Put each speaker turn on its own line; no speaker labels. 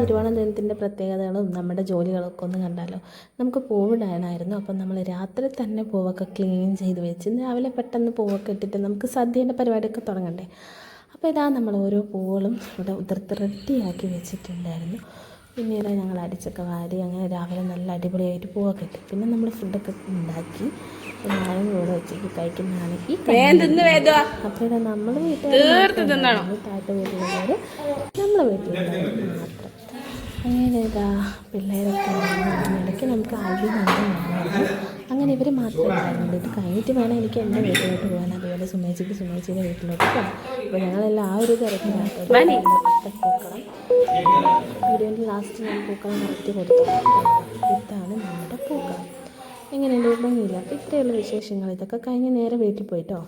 തിരുവോണദിനത്തിന്റെ പ്രത്യേകതകളും നമ്മുടെ ജോലികളൊക്കെ ഒന്ന് കണ്ടാലോ? നമുക്ക് പൂവിടാനായിരുന്നു അപ്പം നമ്മൾ രാത്രി തന്നെ പൂവൊക്കെ ക്ലീൻ ചെയ്ത് വെച്ച് രാവിലെ പെട്ടെന്ന് പൂവൊക്കെ ഇട്ടിട്ട് നമുക്ക് സദ്യേന്റെ പരിപാടിയൊക്കെ തുടങ്ങണ്ടേ? അപ്പോൾ ഇതാ നമ്മൾ ഓരോ പൂവുകളും ഇവിടെ ഉതിർത്ത് റെഡിയാക്കി വെച്ചിട്ടുണ്ടായിരുന്നു. പിന്നീട് ഞങ്ങൾ അടിച്ചൊക്കെ വാരി അങ്ങനെ രാവിലെ നല്ല അടിപൊളിയായിട്ട് പൂവൊക്കെ ഇട്ടു പിന്നെ നമ്മൾ ഫുഡൊക്കെ ഉണ്ടാക്കി. ഞാനും കൂടെ ഉച്ചയ്ക്ക് കഴിക്കുന്നതാണ് ഈ അപ്പോൾ നമ്മൾ വീട്ടിൽ താഴ്ത്ത വീട്ടിലുള്ളവർ നമ്മളെ വീട്ടിൽ അങ്ങനെ ഇതാ പിള്ളേരൊക്കെ. ഇടയ്ക്ക് നമുക്ക് ഉണ്ടായിരുന്നു അങ്ങനെ ഇവർ മാത്രമേ ഉണ്ടായിരുന്നുള്ളൂ ഇത് കഴിഞ്ഞിട്ട് വേണം എനിക്ക് എന്റെ വീട്ടിലോട്ട് പോകാൻ. അതുപോലെ സുമേച്ചിക്ക് സുമേച്ചിയുടെ വീട്ടിലോട്ട് പോകാം. അപ്പോൾ ഞങ്ങളെല്ലാം ആ ഒരു തിരക്കിനകത്ത് പൂക്കളം. വീഡിയോന്റെ ലാസ്റ്റ് ഞാൻ പൂക്കളം കറക്റ്റ് കൊടുത്തു. ഇതാണ് നമ്മുടെ പൂക്കളം. എങ്ങനെയുണ്ട്? ഭംഗിയില്ല. അപ്പോൾ ഇത്രയുള്ള വിശേഷങ്ങൾ. ഇതൊക്കെ കഴിഞ്ഞ് നേരെ വീട്ടിൽ പോയിട്ടോ.